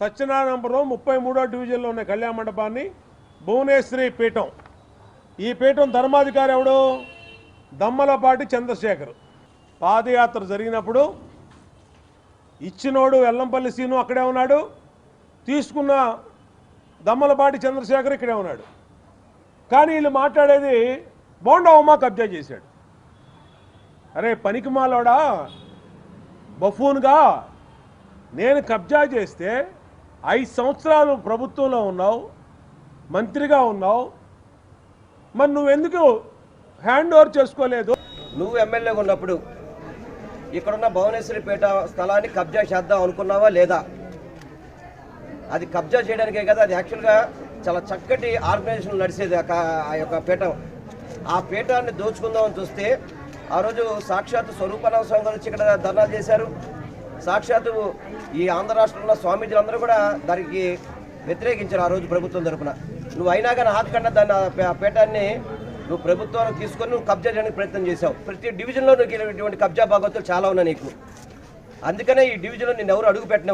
సత్యనారాయణపురం ముప్పై మూడో డివిజన్లో ఉన్న కళ్యాణ మండపాన్ని భువనేశ్వరి పీఠం. ఈ పీఠం ధర్మాధికారి ఎవడు? దమ్మలపాటి చంద్రశేఖర్. పాదయాత్ర జరిగినప్పుడు ఇచ్చినోడు వెల్లంపల్లి సీను అక్కడే ఉన్నాడు. తీసుకున్న దమ్మలపాటి చంద్రశేఖర్ ఇక్కడే ఉన్నాడు. కానీ వీళ్ళు మాట్లాడేది బోండవమ్మ కబ్జా చేశాడు. అరే పనికి మాలోడా బఫూన్గా నేను కబ్జా చేస్తే ఐదు సంవత్సరాలు ప్రభుత్వంలో ఉన్నావు మంత్రిగా ఉన్నావు. మరి నువ్వెందుకు హ్యాండ్ ఓవర్ చేసుకోలేదు? నువ్వు ఎమ్మెల్యేగా ఉన్నప్పుడు ఇక్కడున్న భువనేశ్వరిపేట స్థలాన్ని కబ్జా చేద్దాం అనుకున్నావా లేదా? అది కబ్జా చేయడానికే కదా అది యాక్చువల్గా చాలా చక్కటి ఆర్గనైజేషన్ నడిచేది ఆ యొక్క పీఠం. ఆ పీఠాన్ని దోచుకుందామని చూస్తే ఆ రోజు సాక్షాత్ స్వరూపానంద స్వామి గారు ఇక్కడ ధర్నా చేశారు. సాక్షాత్తు ఈ ఆంధ్ర రాష్ట్రంలో స్వామీజీలందరూ కూడా దానికి వ్యతిరేకించారు ఆ రోజు ప్రభుత్వం తరపున. నువ్వు అయినా కానీ ఆపకుండా దాన్ని ఆ పీఠాన్ని నువ్వు ప్రభుత్వం తీసుకొని నువ్వు కబ్జా చేయడానికి ప్రయత్నం చేశావు. ప్రతి డివిజన్లో నువ్వు ఇటువంటి కబ్జా బాగోతులు చాలా ఉన్నాయి నీకు. అందుకనే ఈ డివిజన్లో నేను ఎవరు అడుగు పెట్టిన